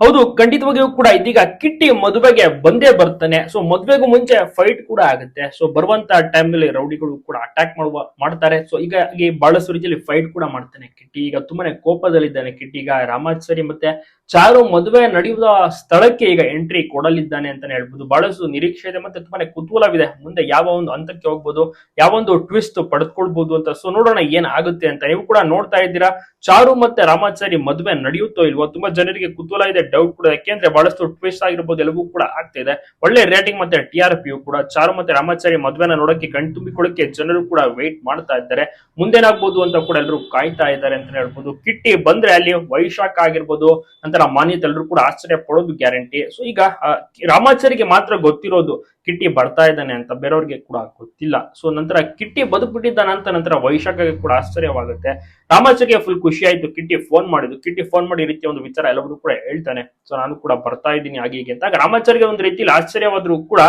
ಹೌದು, ಖಂಡಿತವಾಗಿಯೂ ಕೂಡ ಇದೀಗ ಕಿಟ್ಟಿ ಮದುವೆಗೆ ಬಂದೇ ಬರ್ತಾನೆ. ಸೊ ಮದುವೆಗೂ ಮುಂಚೆ ಫೈಟ್ ಕೂಡ ಆಗುತ್ತೆ. ಸೊ ಬರುವಂತ ಟೈಮ್ನಲ್ಲಿ ರೌಡಿಗಳು ಕೂಡ ಅಟ್ಯಾಕ್ ಮಾಡುವ, ಮಾಡ್ತಾರೆ. ಸೊ ಈಗ ಈ ಬಹಳಷ್ಟು ರೀತಿಯಲ್ಲಿ ಫೈಟ್ ಕೂಡ ಮಾಡ್ತಾನೆ ಕಿಟ್ಟಿ. ಈಗ ತುಂಬಾನೇ ಕೋಪದಲ್ಲಿದ್ದಾನೆ ಕಿಟ್ಟಿ. ಈಗ ರಾಮಾಚಾರಿ ಮತ್ತೆ ಚಾರು ಮದುವೆ ನಡೆಯುವ ಸ್ಥಳಕ್ಕೆ ಈಗ ಎಂಟ್ರಿ ಕೊಡಲಿದ್ದಾನೆ ಅಂತಾನೆ ಹೇಳ್ಬೋದು. ಬಹಳಷ್ಟು ನಿರೀಕ್ಷೆ ಇದೆ ಮತ್ತೆ ತುಂಬಾನೇ ಕುತೂಹಲವಿದೆ. ಮುಂದೆ ಯಾವ ಒಂದು ಹಂತಕ್ಕೆ ಹೋಗ್ಬೋದು, ಯಾವ ಒಂದು ಟ್ವಿಸ್ಟ್ ಪಡೆದುಕೊಳ್ಬಹುದು ಅಂತ. ಸೊ ನೋಡೋಣ ಏನ್ ಆಗುತ್ತೆ ಅಂತ. ನೀವು ಕೂಡ ನೋಡ್ತಾ ಇದ್ದೀರಾ, ಚಾರು ಮತ್ತೆ ರಾಮಾಚಾರಿ ಮದುವೆ ನಡೆಯುತ್ತೋ ಇಲ್ವೋ? ತುಂಬಾ ಜನರಿಗೆ ಕುತೂಹಲ ಇದೆ. ಡೌಟ್ ಕೂಡ ಯಾಕೆಂದ್ರೆ ಬಹಳಷ್ಟು ಟ್ವಿಸ್ಟ್ ಆಗಿರ್ಬೋದು ಎಲ್ಲವೂ ಕೂಡ ಆಗ್ತಾ ಇದೆ. ಒಳ್ಳೆ ರೇಟಿಂಗ್ ಮತ್ತೆ ಟಿ ಆರ್ ಪಿ ಕೂಡ, ಚಾರು ಮತ್ತೆ ರಾಮಾಚಾರಿ ಮದುವೆನ ನೋಡಕ್ಕೆ ಕಣ್ ತುಂಬಿಕೊಳ್ಳಕ್ಕೆ ಜನರು ಕೂಡ ವೇಟ್ ಮಾಡ್ತಾ ಇದ್ದಾರೆ. ಮುಂದೇನಾಗ್ಬೋದು ಅಂತ ಕೂಡ ಎಲ್ಲರೂ ಕಾಯ್ತಾ ಇದ್ದಾರೆ ಅಂತ ಹೇಳ್ಬೋದು. ಕಿಟ್ಟಿ ಬಂದ್ರೆ ಅಲ್ಲಿ ವೈಶಾಖ ಆಗಿರ್ಬೋದು, ನಂತರ ಮಾನ್ಯತೆ ಎಲ್ಲರೂ ಕೂಡ ಆಶ್ಚರ್ಯ ಪಡೋದು ಗ್ಯಾರಂಟಿ ಸೊ ಈಗ ರಾಮಾಚಾರಿಗೆ ಮಾತ್ರ ಗೊತ್ತಿರೋದು ಕಿಟ್ಟಿ ಬರ್ತಾ ಇದ್ದಾನೆ ಅಂತ ಬೇರೆಯವ್ರಿಗೆ ಕೂಡ ಗೊತ್ತಿಲ್ಲ. ಸೊ ನಂತರ ಕಿಟ್ಟಿ ಬದುಕ್ಬಿಟ್ಟಿದ್ದಾನ ಅಂತ ನಂತರ ವೈಶಾಖಗೆ ಕೂಡ ಆಶ್ಚರ್ಯವಾಗುತ್ತೆ. ರಾಮಾಚಾರಿಗೆ ಫುಲ್ ಖುಷಿ ಆಯ್ತು. ಕಿಟ್ಟಿ ಫೋನ್ ಮಾಡಿದ್ದು. ಕಿಟ್ಟಿ ಫೋನ್ ಮಾಡಿ ಈ ರೀತಿಯ ಒಂದು ವಿಚಾರ ಎಲ್ಲರೂ ಕೂಡ ಹೇಳ್ತಾನೆ. ಸೊ ನಾನು ಕೂಡ ಬರ್ತಾ ಇದ್ದೀನಿ ಹಾಗೆ ಹೀಗೆ ಅಂತ. ರಾಮಾಚಾರ್ಯ ಒಂದು ರೀತಿಯಲ್ಲಿ ಆಶ್ಚರ್ಯವಾದ್ರೂ ಕೂಡ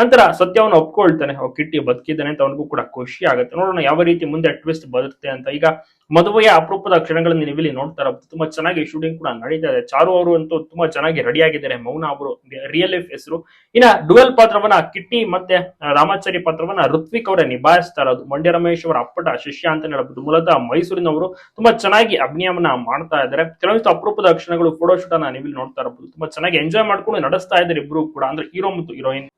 ನಂತರ ಸತ್ಯವನ್ನು ಒಪ್ಕೊಳ್ತಾನೆ. ಅವ್ ಕಿಟ್ಟಿ ಬದುಕಿದ್ದಾನೆ ಅಂತ ಅವನಿಗೂ ಕೂಡ ಖುಷಿ ಆಗುತ್ತೆ. ನೋಡೋಣ ಯಾವ ರೀತಿ ಮುಂದೆ ಟ್ವಿಸ್ಟ್ ಬದುಕುತ್ತೆ ಅಂತ. ಈಗ ಮದುವೆಯ ಅಪರೂಪದ ಕ್ಷಣಗಳನ್ನು ನೀವಿಲ್ಲಿ ನೋಡ್ತಾ ಇರಬಹುದು. ತುಂಬಾ ಚೆನ್ನಾಗಿ ಶೂಟಿಂಗ್ ಕೂಡ ನಡೀತಾ ಇದೆ. ಚಾರು ಅವರು ಅಂತೂ ತುಂಬಾ ಚೆನ್ನಾಗಿ ರೆಡಿ ಆಗಿದ್ದಾರೆ. ಮೌನ ಅವರು ರಿಯಲ್ ಲೈಫ್ ಹೆಸರು. ಇನ್ನ ಡುವೆಲ್ ಪಾತ್ರವನ್ನ ಕಿಟ್ಟಿ ಮತ್ತೆ ರಾಮಾಚಾರಿ ಪಾತ್ರವನ್ನ ಋತ್ವಿಕ್ ಅವರೇ ನಿಭಾಯಿಸ್ತಾ ಇರೋದು. ಮಂಡ್ಯ ರಮೇಶ್ ಅವರ ಅಪ್ಪಟ ಶಿಷ್ಯ ಅಂತ ಹೇಳ್ಬೋದು ಮೂಲತಃ ಮೈಸೂರಿನವರು ತುಂಬಾ ಚೆನ್ನಾಗಿ ಅಭಿನಯವನ್ನ ಮಾಡ್ತಾ ಇದ್ದಾರೆ. ಕೆಲವೊಂದಿಷ್ಟು ಅಪರೂಪದ ಕ್ಷಣಗಳು ಫೋಟೋ ಶೂಟ್ ಅನ್ನ ನೀವಿಲ್ಲಿ ನೋಡ್ತಾ ಇರಬಹುದು. ತುಂಬಾ ಚೆನ್ನಾಗಿ ಎಂಜಾಯ್ ಮಾಡ್ಕೊಂಡು ನಡೆಸ್ತಾ ಇದ್ದಾರೆ ಇಬ್ರು ಕೂಡ. ಅಂದ್ರೆ ಹೀರೋ ಮತ್ತು ಹೀರೋಯಿನ್